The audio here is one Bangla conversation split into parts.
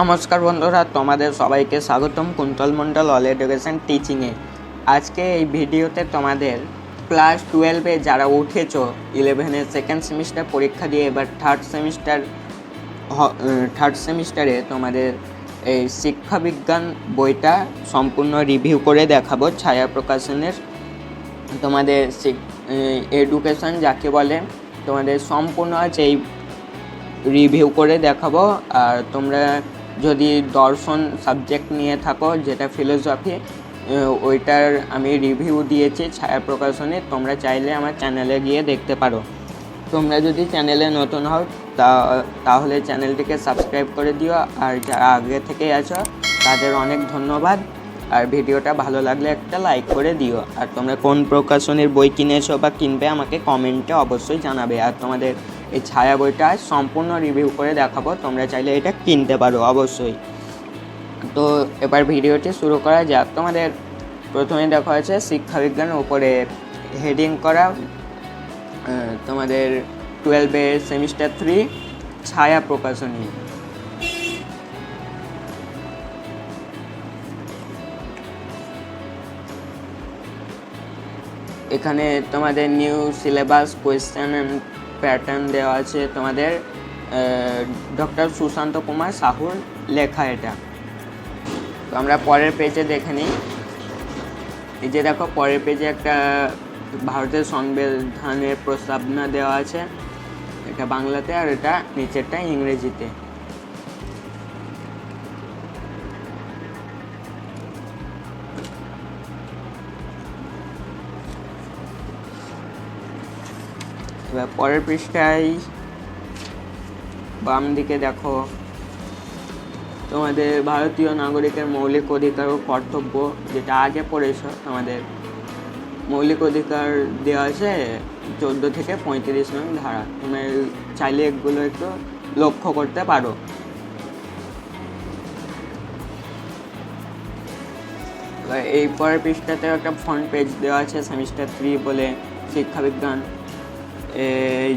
নমস্কার বন্ধুরা, তোমাদের সবাইকে স্বাগতম কুন্তল মণ্ডল অল এডুকেশন টিচিংয়ে আজকে এই ভিডিওতে তোমাদের ক্লাস টুয়েলভে যারা উঠেছো ইলেভেনের সেকেন্ড সেমিস্টার পরীক্ষা দিয়ে, এবার থার্ড সেমিস্টার থার্ড সেমিস্টারে তোমাদের এই শিক্ষাবিজ্ঞান বইটা সম্পূর্ণ রিভিউ করে দেখাবো, ছায়া প্রকাশনের। তোমাদের এডুকেশন যাকে বলে, তোমাদের সম্পূর্ণ আছে এই রিভিউ করে দেখাবো। আর তোমরা যদি দর্শন সাবজেক্ট নিয়ে থাকো, যেটা ফিলোসফি ওইটার আমি রিভিউ দিয়েছি ছায়া প্রকাশনে, তোমরা চাইলে আমার চ্যানেলে গিয়ে দেখতে পারো। তোমরা যদি চ্যানেলে নতুন হও, তা, তাহলে চ্যানেলটিকে সাবস্ক্রাইব করে দিও, আর যারা আগে থেকেই আছো, তাদের অনেক ধন্যবাদ। আর ভিডিওটা ভালো লাগলে একটা লাইক করে দিও। আর তোমরা কোন প্রকাশনের বই কিনেছো বা কিনবে, আমাকে কমেন্টে অবশ্যই জানাবে। আর তোমাদের এই ছায়া বইটা সম্পূর্ণ রিভিউ করে দেখাবো। তোমরা চাইলে এটা কিনতে পারো, অবশ্যই। তো এবার ভিডিওটি শুরু করা যাক। তোমাদের প্রথমে দেখা আছে শিক্ষাবিজ্ঞানের উপরে হেডিং করা। তোমাদের টুয়েলভের সেমিস্টার থ্রি ছায়া প্রকাশনী। এখানে তোমাদের নিউ সিলেবাস কোয়েশ্চেন প্যাটার্ন দেওয়া আছে তোমাদের ডক্টর সুশান্ত কুমার সাহুর লেখা এটা। তো আমরা পরের পেজে দেখে নিই। এই যে দেখো, পরের পেজে একটা ভারতের সংবিধানের প্রস্তাবনা দেওয়া আছে। এটা বাংলাতে আর এটা নিচেরটা ইংরেজিতে। এবার পরের পৃষ্ঠায় বাম দিকে দেখো। তোমাদের ভারতীয় নাগরিকের মৌলিক অধিকার ও কর্তব্য যেটা আগে পড়েছো, তোমাদের মৌলিক অধিকার দেওয়া আছে চোদ্দ থেকে পঁয়ত্রিশ নং ধারা। তুমি চাইলে এগুলো একটু লক্ষ্য করতে পারো। এই পরের পৃষ্ঠাতে একটা ফ্রন্ট পেজ দেওয়া আছে সেমিস্টার থ্রি বলে শিক্ষাবিজ্ঞান।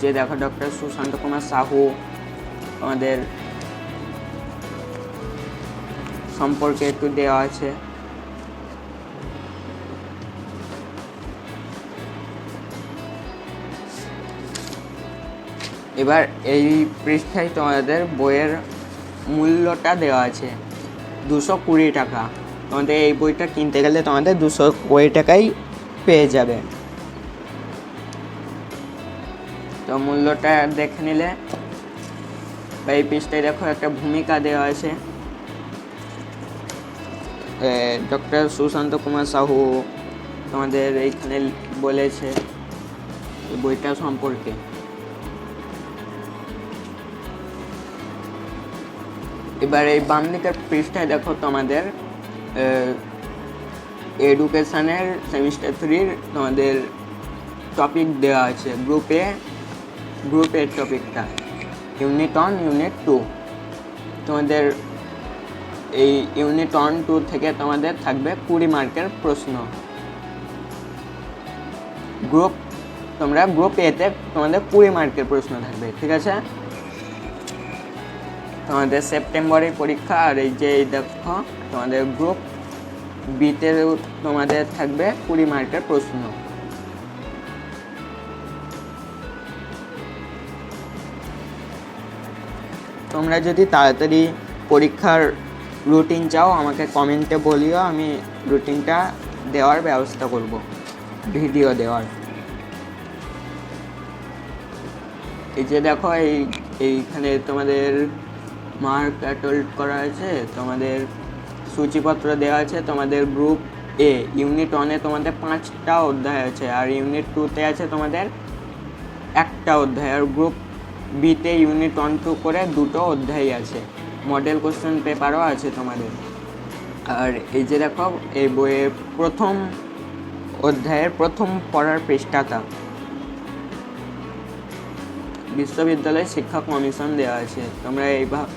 যে দেখো ডক্টর সুশান্ত কুমার সাহু, আমাদের সম্পর্কে একটু দেওয়া আছে। এবার এই পৃষ্ঠায় তোমাদের বইয়ের মূল্যটা দেওয়া আছে, দুশো কুড়ি টাকা। তোমাদের এই বইটা কিনতে গেলে তোমাদের দুশো কুড়ি টাকাই পেয়ে যাবে। তো মূল্যটা দেখে নিলে বা এই পৃষ্ঠায় দেখো একটা ভূমিকা দেওয়া আছে। ডক্টর সুশান্ত কুমার সাহু তোমাদের এইখানে বলেছে এই বইটা সম্পর্কে। এবার এই বাম দিকের পৃষ্ঠায় দেখো তোমাদের এডুকেশনের সেমিস্টার থ্রির তোমাদের টপিক দেওয়া আছে। গ্রুপে গ্রুপ এর টপিকটা ইউনিট ওয়ান ইউনিট টু তোমাদের এই ইউনিট ওয়ান টু থেকে তোমাদের থাকবে কুড়ি মার্কের প্রশ্ন। গ্রুপ তোমরা গ্রুপ এতে তোমাদের কুড়ি মার্কের প্রশ্ন থাকবে, ঠিক আছে? তোমাদের সেপ্টেম্বরে পরীক্ষা, আর এই যে এই দেখো, তোমাদের গ্রুপ বিতে তোমাদের থাকবে কুড়ি মার্কের প্রশ্ন। তোমরা যদি তাড়াতাড়ি পরীক্ষার রুটিন চাও, আমাকে কমেন্টে বলিও, আমি রুটিনটা দেওয়ার ব্যবস্থা করব ভিডিও দেওয়ার। এই যে দেখো, এই, এইখানে তোমাদের মার্ক অ্যাটল্ড করা আছে, তোমাদের সূচিপত্র দেওয়া আছে, তোমাদের গ্রুপ এ ইউনিট ওয়ানে তোমাদের পাঁচটা অধ্যায় আছে, আর ইউনিট টুতে আছে তোমাদের একটা অধ্যায়, আর গ্রুপ বিতে ইউনিট ওয়ান টু করে দুটো অধ্যায় আছে। মডেল কোশ্চেন পেপারও আছে তোমাদের। আর এই যে দেখো, এই বইয়ের প্রথম অধ্যায়ের প্রথম পড়ার পৃষ্ঠাটা। বিশ্ববিদ্যালয় শিক্ষা কমিশন দেওয়া আছে। তোমরা এইভাবে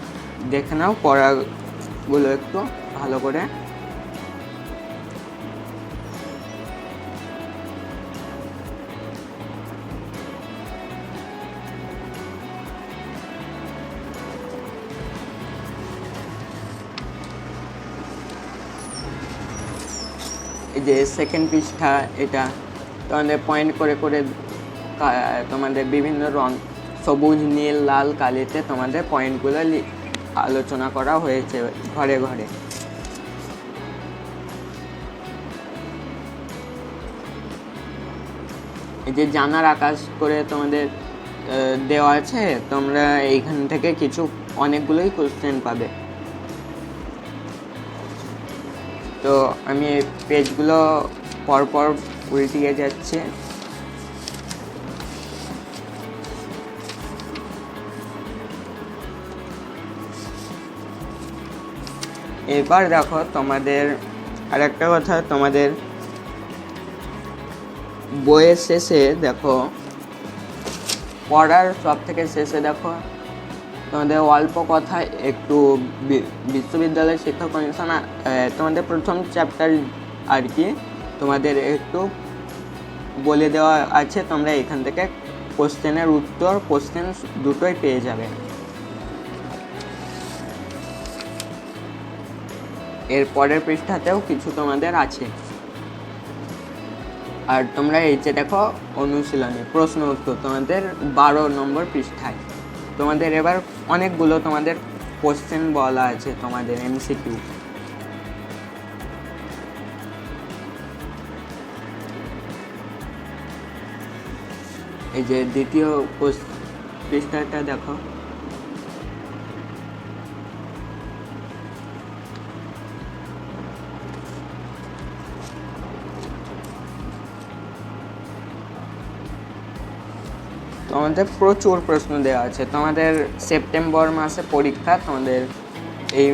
দেখে নাও, পড়াগুলো একটু ভালো করে। যে সেকেন্ড পৃষ্ঠা এটা তোমাদের পয়েন্ট করে করে তোমাদের বিভিন্ন রং, সবুজ, নীল, লাল, কালিতে তোমাদের পয়েন্টগুলো আলোচনা করা হয়েছে ঘরে ঘরে। এই যে জানার আকাশ করে তোমাদের দেওয়া আছে, তোমরা এইখান থেকে কিছু অনেকগুলোই কোশ্চেন পাবে। তো আমি পেজগুলো পরপর উল্টিয়ে যাচ্ছে। এবার দেখো তোমাদের আরেকটা কথা, তোমাদের বইয়ের শেষে দেখো, পড়ার সব থেকে শেষে দেখো তোমাদের অল্প কথায় একটু বি- বিশ্ববিদ্যালয় শিক্ষা কমিশন তোমাদের প্রথম চ্যাপ্টার আর কি, তোমাদের একটু বলে দেওয়া আছে, তোমরা এখান থেকে কোশ্চেনের উত্তর কোশ্চেন দুটোই পেয়ে যাবে। এর পরের পৃষ্ঠাতেও কিছু তোমাদের আছে। আর তোমরা এই যে দেখো, অনুশীলনী, প্রশ্ন উত্তর, তোমাদের বারো নম্বর পৃষ্ঠায়। তোমাদের এবার অনেকগুলো তোমাদের কোশ্চেন বলা আছে তোমাদের এমসিকিউ এই যে দ্বিতীয় পৃষ্ঠাটা দেখো। তোমাদের প্রচুর প্রশ্ন দেওয়া আছে। তোমাদের সেপ্টেম্বর মাসে পরীক্ষা, তোমাদের এই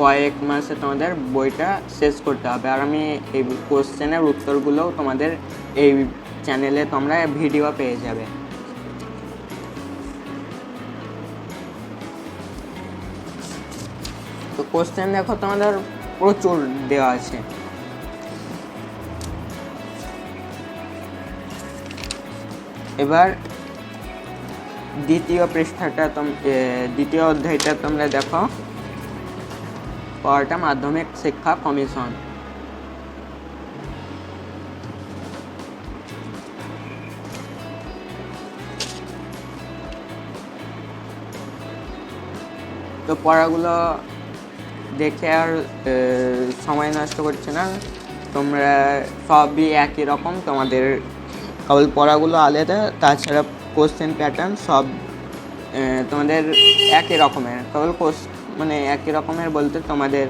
কয়েক মাসে তোমাদের বইটা শেষ করতে হবে। আর আমি এই কোশ্চেনের উত্তরগুলোও তোমাদের এই চ্যানেলে তোমরা ভিডিও পেয়ে যাবে। তো কোশ্চেন দেখো, তোমাদের প্রচুর দেওয়া আছে। এবার দ্বিতীয় পৃষ্ঠাটা তোম দ্বিতীয় অধ্যায়টা তোমরা দেখো। পড়াটা মাধ্যমিক শিক্ষা কমিশন। তো পড়াগুলো দেখে আর সময় নষ্ট করছে না। তোমরা সবই একই রকম। তোমাদের কেবল পড়াগুলো আলাদা, তাছাড়া কোশ্চেন প্যাটার্ন সব তোমাদের একই রকমের। কেবল কোস মানে একই রকমের বলতে তোমাদের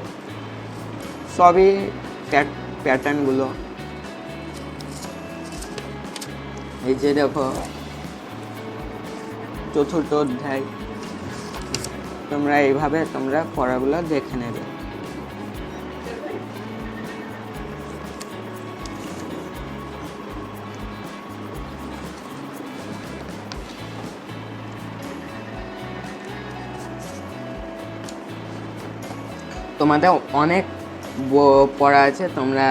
সবই প্যাটার্নগুলো এই যে দেখো, চতুর্থ অধ্যায়। তোমরা এইভাবে তোমরা পড়াগুলো দেখে নেবে। তোমাদের অনেক পড়া আছে, তোমরা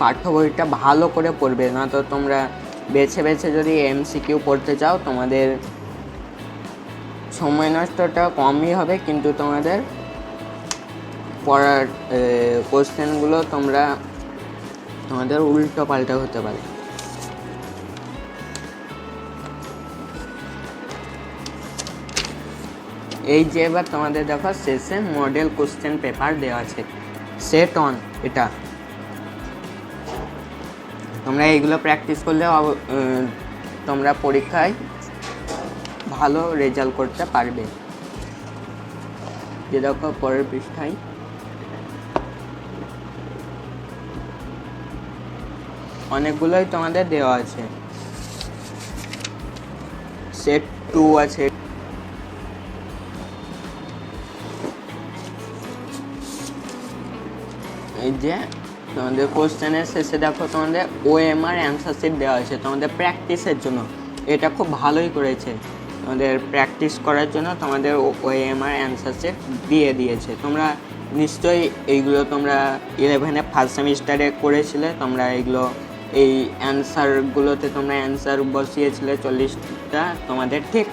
পাঠ্য বইটা ভালো করে পড়বে, না তো তোমরা বেছে বেছে যদি এমসিকিউ পড়তে চাও, তোমাদের সময় নষ্টটা কমই হবে, কিন্তু তোমাদের পড়ার কোশ্চেনগুলো তোমরা তোমাদের উল্টো পাল্টা হতে পারে। এই যে এবার তোমাদের দেখো, শেষে মডেল কোশ্চেন পেপার দেওয়া আছে। সেট অন এটা। তোমরা এইগুলো প্র্যাকটিস করলে তোমরা পরীক্ষায় ভালো রেজাল্ট করতে পারবে। যে দেখো, পরের পৃষ্ঠায়। অনেকগুলোই তোমাদের দেওয়া আছে। সেট টু আছে। এই যে তোমাদের কোশ্চেনের শেষে দেখো তোমাদের ওএমআর অ্যান্সার শিট দেওয়া আছে তোমাদের প্র্যাকটিসের জন্য। এটা খুব ভালোই করেছে। তোমাদের প্র্যাকটিস করার জন্য তোমাদের ওএমআর অ্যান্সার শিট দিয়ে দিয়েছে। তোমরা নিশ্চয়ই এইগুলো তোমরা ইলেভেনে ফার্স্ট সেমিস্টারে করেছিলে। তোমরা এইগুলো, এই অ্যান্সারগুলোতে তোমরা অ্যান্সার বসিয়েছিলে চল্লিশটা। তোমাদের ঠিক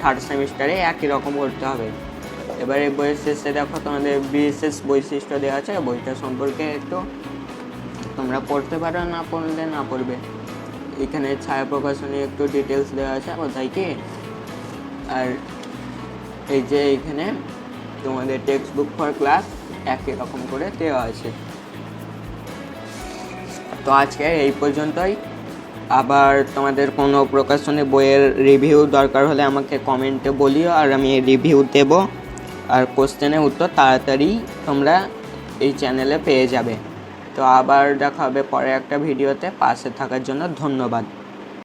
থার্ড সেমিস্টারে একই রকম করতে হবে। এবারে বইয়ের শেষে দেখো তোমাদের বিশেষ বৈশিষ্ট্য দেওয়া আছে। বইটা সম্পর্কে একটু তোমরা পড়তে পারো, না পড়লে না পড়বে। এখানে ছায়া প্রকাশনী একটু ডিটেলস দেওয়া আছে, কোথায় কি? আর এই যে এখানে তোমাদের টেক্সট বুক ফর ক্লাস একই রকম করে দেওয়া আছে। তো আজকে এই পর্যন্তই। আবার তোমাদের কোনো প্রকাশনী বইয়ের রিভিউ দরকার হলে আমাকে কমেন্টে বলিও, আর আমি রিভিউ দেব। আর কোশ্চেনের উত্তর তাড়াতাড়ি তোমরা এই চ্যানেলে পেয়ে যাবে। তো আবার দেখা হবে পরে একটা ভিডিওতে। পাশে থাকার জন্য ধন্যবাদ।